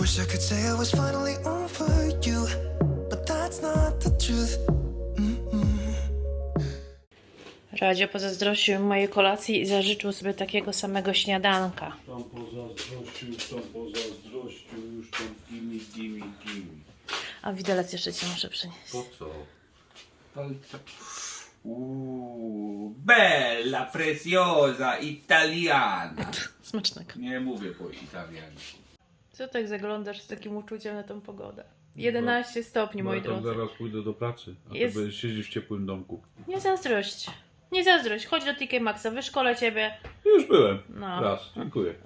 Wish I could say I was finally over you, but that's not the truth. Radzio pozazdrościł mojej kolacji i zażyczył sobie takiego samego śniadanka. Tam pozazdrościł, tam pozazdrościł, już tam gimi, gimi, gimi. A widelec jeszcze ci muszę przynieść. Po co? Palce. Uh, bella, preziosa, italiana. Smacznego. Nie mówię po italiańsku. Co tak zaglądasz z takim uczuciem na tą pogodę? 11 stopni, moi ja tam drodzy. zaraz pójdę do pracy, a Jest- ty będziesz siedzieć w ciepłym domku. Nie zazdrość. Nie zazdrość. Chodź do TK Maxa, wyszkolę ciebie. Już byłem. No. Raz, dziękuję.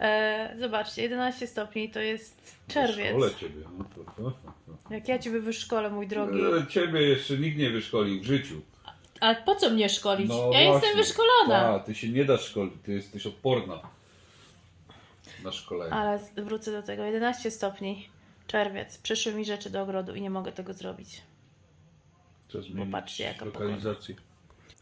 E, zobaczcie, 11 stopni to jest czerwiec. Szkole ciebie. No to, to, to. Jak ja ciebie wyszkolę, mój drogi. E, Ciebie jeszcze nikt nie wyszkolił w życiu. Ale po co mnie szkolić? No ja właśnie. jestem wyszkolona. A, ty się nie dasz szkolić, ty jesteś odporna na szkolenie. Ale wrócę do tego. 11 stopni. Czerwiec. Przyszły mi rzeczy do ogrodu i nie mogę tego zrobić. Trzeba zmienić Popatrzcie, jaka lokalizację.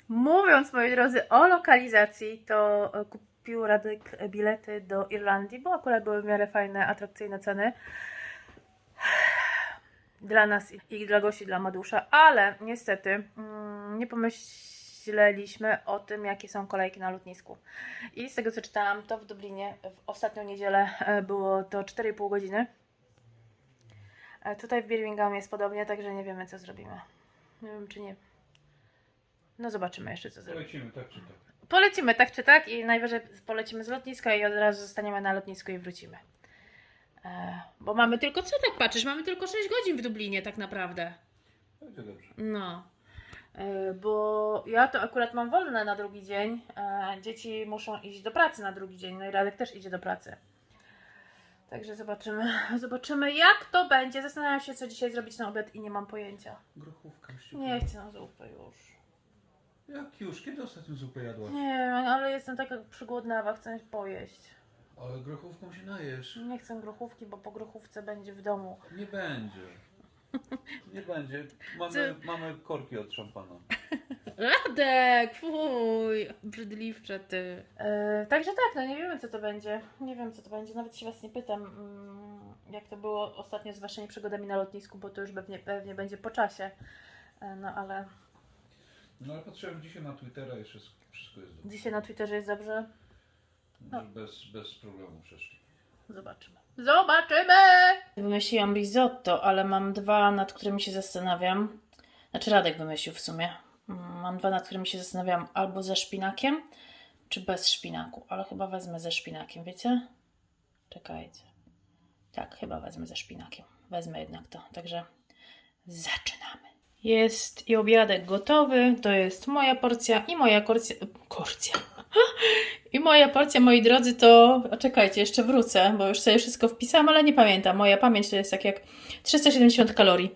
Mówiąc, moi drodzy, o lokalizacji, to e, kupił Radek bilety do Irlandii, bo akurat były w miarę fajne, atrakcyjne ceny. Dla nas i dla gości, dla Madusza, ale niestety mm, nie pomyśleliśmy o tym, jakie są kolejki na lotnisku. I z tego co czytałam, to w Dublinie w ostatnią niedzielę e, było to 4,5 godziny. E, Tutaj w Birmingham jest podobnie, także nie wiemy, co zrobimy. Nie wiem, czy nie. No zobaczymy jeszcze, co zrobimy. Lecimy tak czy tak. Polecimy tak czy tak i najwyżej polecimy z lotniska i od razu zostaniemy na lotnisku i wrócimy. E, bo mamy tylko, co tak patrzysz, mamy tylko 6 godzin w Dublinie tak naprawdę. Będzie dobrze. No. E, bo ja to akurat mam wolne na drugi dzień. E, dzieci muszą iść do pracy na drugi dzień, no i Radek też idzie do pracy. Także zobaczymy, zobaczymy jak to będzie. Zastanawiam się, co dzisiaj zrobić na obiad i nie mam pojęcia. Grochówka. Nie chcę na zupę już. Jak już? Kiedy ostatnio zupę jadłaś? Nie wiem, ale jestem taka przygłodnawa, chcę pojeść. Ale grochówką się najesz. Nie chcę grochówki, bo po grochówce będzie w domu. Nie będzie. Nie będzie. Mamy, Co? mamy korki od szampana. Radek, fuj, brzydliwcze ty. E, także tak, no nie wiemy co to będzie. Nie wiem co to będzie, nawet się was nie pytam, mm, jak to było ostatnio z waszymi przygodami na lotnisku, bo to już pewnie, pewnie będzie po czasie. E, no ale No ale patrzyłem dzisiaj na Twittera i wszystko, wszystko jest dobrze. dzisiaj na Twitterze jest dobrze. No. Że Bez, bez problemu przeszli. Zobaczymy. Zobaczymy! Wymyśliłam risotto, ale mam dwa, nad którymi się zastanawiam. Znaczy Radek wymyślił w sumie. Mm, Mam dwa, nad którymi się zastanawiam. Albo ze szpinakiem, czy bez szpinaku. Ale chyba wezmę ze szpinakiem, wiecie? Czekajcie. Tak, chyba wezmę ze szpinakiem. Wezmę jednak to. Także zaczynamy. Jest i obiadek gotowy. To jest moja porcja i moja porcja. Porcja. I moja porcja, moi drodzy, to. Czekajcie, jeszcze wrócę, bo już sobie wszystko wpisałam, ale nie pamiętam. Moja pamięć to jest tak jak 370 kalorii.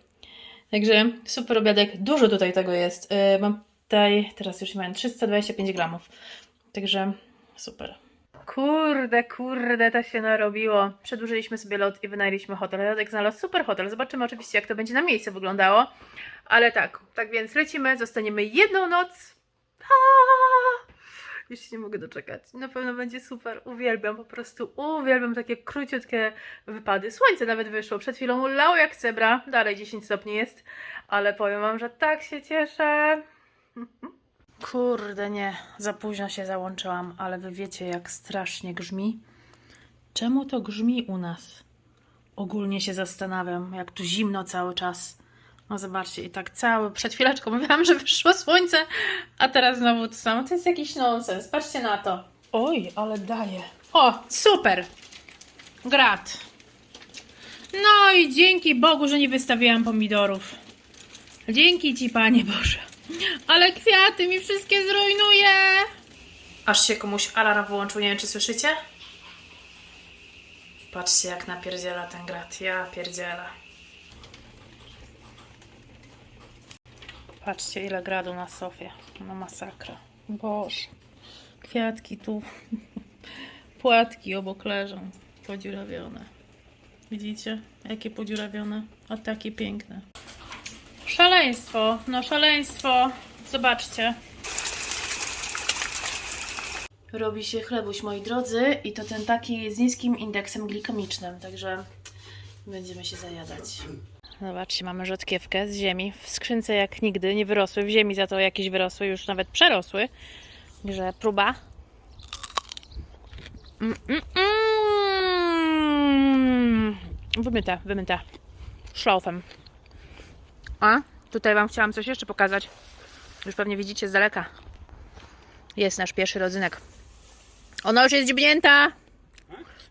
Także super obiadek. Dużo tutaj tego jest. Yy, mam tutaj, teraz już miałem 325 gramów. Także super. Kurde, kurde, to się narobiło. Przedłużyliśmy sobie lot i wynajęliśmy hotel. Radek znalazł super hotel. Zobaczymy oczywiście, jak to będzie na miejscu wyglądało. Ale tak, tak więc lecimy, zostaniemy jedną noc. Aaaa! Już się nie mogę doczekać. Na pewno będzie super. Uwielbiam, po prostu uwielbiam takie króciutkie wypady. Słońce nawet wyszło. Przed chwilą lało jak cebra. Dalej 10 stopni jest. Ale powiem wam, że tak się cieszę. Kurde, nie. Za późno się załączyłam, ale wy wiecie, jak strasznie grzmi. Czemu to grzmi u nas? Ogólnie się zastanawiam, jak tu zimno cały czas. No zobaczcie, i tak cały, przed chwileczką mówiłam, że wyszło słońce, a teraz znowu to samo. To jest jakiś nonsens. Patrzcie na to. Oj, ale daje. O, super. Grat. No i dzięki Bogu, że nie wystawiłam pomidorów. Dzięki Ci, Panie Boże. Ale kwiaty mi wszystkie zrujnuje. Aż się komuś alarm wyłączył, nie wiem czy słyszycie? Patrzcie jak napierdziela ten grat. Ja pierdzielę. Patrzcie ile gradu na sofie. No masakra. Boże. Kwiatki tu. Płatki obok leżą. Podziurawione. Widzicie? Jakie podziurawione. A takie piękne. Szaleństwo. No szaleństwo. Zobaczcie. robi się chlebuś, moi drodzy, i to ten taki z niskim indeksem glikemicznym, także będziemy się zajadać. Zobaczcie, mamy rzodkiewkę z ziemi, w skrzynce jak nigdy, nie wyrosły, w ziemi za to jakieś wyrosły, już nawet przerosły, że próba. Mm, mm, mm. Wymyte, wymyte. Szlaufem. A, tutaj Wam chciałam coś jeszcze pokazać. Już pewnie widzicie z daleka. Jest nasz pierwszy rodzynek. Ona już jest dziobnięta.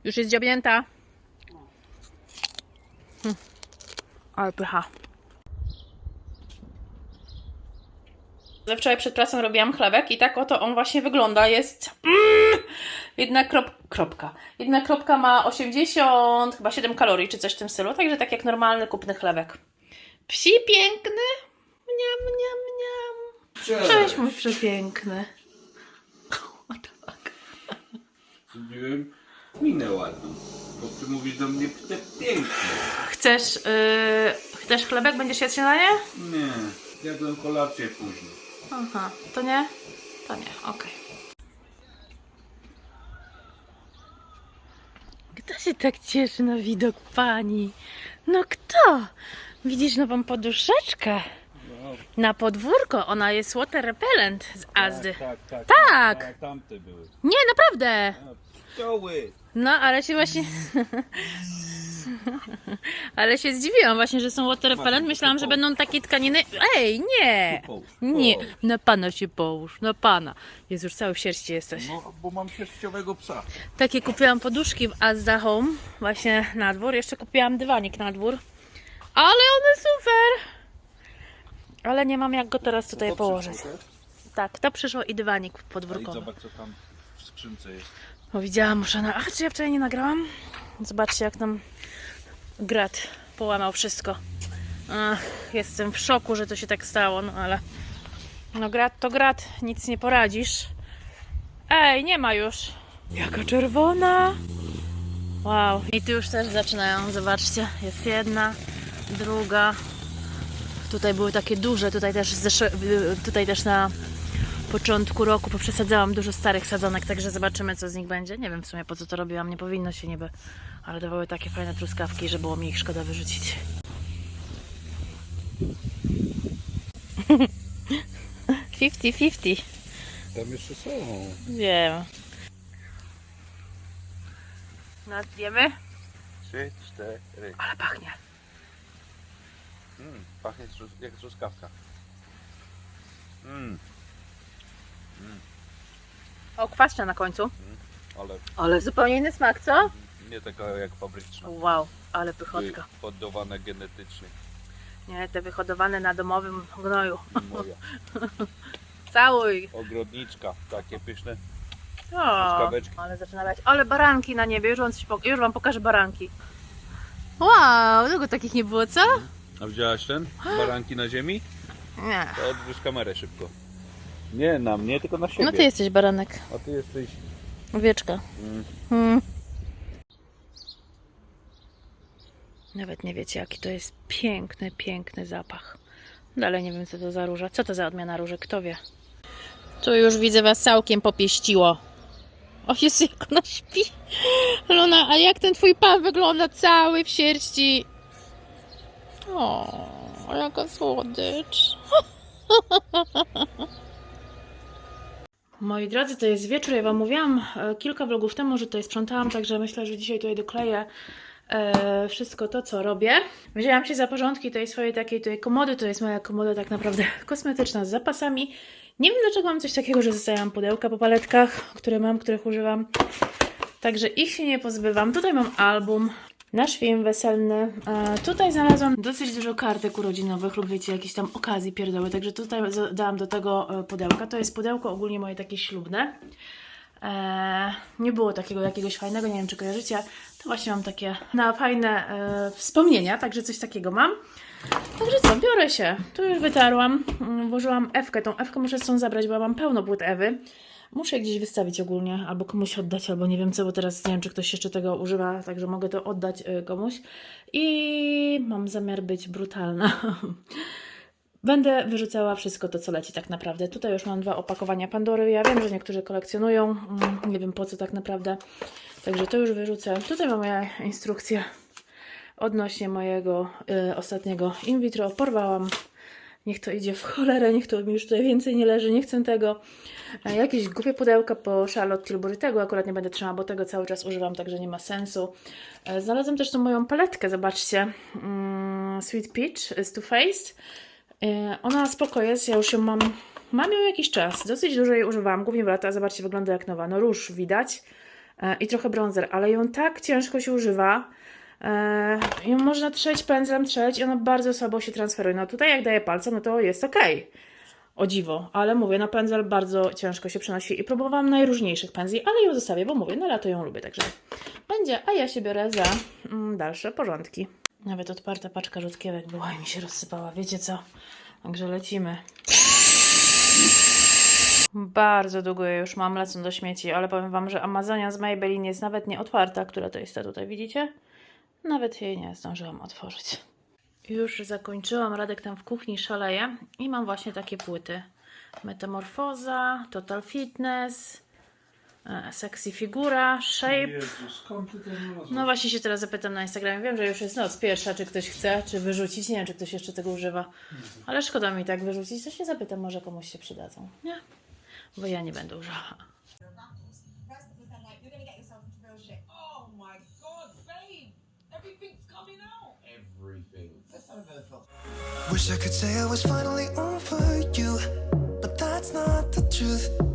Już jest dziobnięta. Ale pycha. Ze wczoraj przed pracą robiłam chlebek i tak oto on właśnie wygląda. Jest mm, jedna krop, kropka. Jedna kropka ma 80, chyba 7 kalorii czy coś w tym stylu. Także tak jak normalny kupny chlebek. Psi piękny. Mniam, mniam, mniam. Cześć mój przepiękny. What the fuck? Zrobiłem minę ładną. Bo ty mówisz do mnie te pięknie. Chcesz, yy, chcesz chlebek? Będziesz jadł śniadanie? Nie, jadłem kolację później. Aha, to nie? To nie, okej. Kto się tak cieszy na widok pani? No kto? Widzisz nową poduszeczkę? Na podwórko, ona jest water repellent z Azdy. Tak, tak. Tak. A tamte były. Nie, naprawdę! Pszczoły! No, ale się właśnie... ale się zdziwiłam właśnie, że są water repellent. Myślałam, że będą takie tkaniny... Ej, nie! Połóż, Nie, połóż. na pana się połóż, na pana. Jest już cały w sierści jesteś. No, bo mam sierściowego psa. Takie kupiłam poduszki w Azda Home, właśnie na dwór. Jeszcze kupiłam dywanik na dwór. Ale one super! Ale nie mam jak go teraz tutaj położyć. Tak, to przyszło i dywanik podwórkowy. zobacz co tam w skrzynce jest. O, widziałam, muszę na... A, czy ja wczoraj nie nagrałam? Zobaczcie, jak tam grat połamał wszystko. Ach, jestem w szoku, że to się tak stało, no ale... No grat to grat, nic nie poradzisz. Ej, nie ma już. Jaka czerwona. Wow. I tu już też zaczynają, zobaczcie. Jest jedna, druga. Tutaj były takie duże, tutaj też, zesz... tutaj też na początku roku poprzesadzałam dużo starych sadzonek, także zobaczymy co z nich będzie. Nie wiem w sumie po co to robiłam, nie powinno się niby, ale dawały takie fajne truskawki, że było mi ich szkoda wyrzucić. Fifty, fifty. Tam jeszcze są. Wiem. No, wiemy? Trzy, cztery. Ale pachnie. Mm, pachnie jak truskawka. Mm, O, kwaśna na końcu. ale Ale zupełnie inny smak, co? nie taka jak fabryczna. Wow, ale pychotka. Poddawane genetycznie. Nie, te wyhodowane na domowym gnoju. Moja. Całuj. Ogrodniczka. Takie pyszne. O, Truskaweczki. ale zaczyna lać. Ale baranki na niebie, już wam, już wam pokażę baranki. Wow, długo takich nie było, co? A widziałaś ten? Baranki na ziemi? Nie. To odwróć kamerę szybko. Nie na mnie, tylko na siebie. No ty jesteś baranek. A ty jesteś... Owieczka. Mm. Mm. Nawet nie wiecie, jaki to jest piękny, piękny zapach. Dalej nie wiem, co to za róża. Co to za odmiana róży? Kto wie? Tu już widzę was całkiem popieściło. O Jezu, jak ona śpi. Luna, a jak ten twój pan wygląda cały w sierści? O, jaka słodycz. Moi drodzy, to jest wieczór. Ja Wam mówiłam e, kilka vlogów temu, że tutaj sprzątałam, także myślę, że dzisiaj tutaj dokleję e, wszystko to, co robię. Wzięłam się za porządki tej swojej takiej tutaj komody. To jest moja komoda tak naprawdę kosmetyczna z zapasami. Nie wiem dlaczego mam coś takiego, że zostawiam pudełka po paletkach, które mam, których używam. Także ich się nie pozbywam. Tutaj mam album, nasz film weselny. E, tutaj znalazłam dosyć dużo kartek urodzinowych lub wiecie, jakieś tam okazji pierdoły. Także tutaj dałam do tego e, pudełka. To jest pudełko ogólnie moje takie ślubne. E, nie było takiego jakiegoś fajnego, nie wiem czy kojarzycie. To właśnie mam takie na fajne e, wspomnienia, także coś takiego mam. Także co, biorę się. Tu już wytarłam, mm, włożyłam Ewkę. Tą Ewkę muszę stąd zabrać, bo mam pełno płyt Ewy. Muszę gdzieś wystawić ogólnie, albo komuś oddać, albo nie wiem co, bo teraz nie wiem, czy ktoś jeszcze tego używa, także mogę to oddać y, komuś. I mam zamiar być brutalna. Będę wyrzucała wszystko to, co leci tak naprawdę. Tutaj już mam dwa opakowania Pandory. Ja wiem, że niektórzy kolekcjonują. Mm, Nie wiem po co tak naprawdę. Także to już wyrzucę. Tutaj mam moja instrukcja odnośnie mojego y, ostatniego in vitro. Porwałam. Niech to idzie w cholerę, niech to mi już tutaj więcej nie leży, nie chcę tego. E, Jakieś głupie pudełka po Charlotte Tilbury, tego akurat nie będę trzymała, bo tego cały czas używam, także nie ma sensu. E, Znalazłam też tą moją paletkę, zobaczcie. Mm, Sweet Peach z Too Faced. E, Ona spoko jest, ja już ją mam, mam ją jakiś czas, dosyć dużo jej używałam, głównie w lata, zobaczcie, wygląda jak nowa. No róż widać i trochę bronzer, ale ją tak ciężko się używa. Ją można trzeć pędzlem, trzeć i ona bardzo słabo się transferuje. No tutaj jak daję palcem, no to jest ok. O dziwo, ale mówię, na pędzel bardzo ciężko się przenosi i próbowałam najróżniejszych pędzli, ale ją zostawię, bo mówię, na lato ją lubię, także będzie, a ja się biorę za mm, dalsze porządki. Nawet odparta paczka rzutkiewek była i mi się rozsypała, wiecie co? Także lecimy. Bardzo długo je już mam, lecą do śmieci, ale powiem Wam, że Amazonia z Maybelline jest nawet nie otwarta, która to jest ta tutaj, widzicie? Nawet jej nie zdążyłam otworzyć. Już zakończyłam, Radek tam w kuchni szaleje i mam właśnie takie płyty. Metamorfoza, Total Fitness, e, Sexy Figura, Shape. Jezu, skąd ty to? No właśnie się teraz zapytam na Instagramie. Wiem, że już jest noc pierwsza, czy ktoś chce, czy wyrzucić. Nie wiem, czy ktoś jeszcze tego używa. Ale szkoda mi tak wyrzucić, to się zapytam, może komuś się przydadzą. Nie? Bo ja nie będę używała. Wish I could say I was finally over you, but that's not the truth.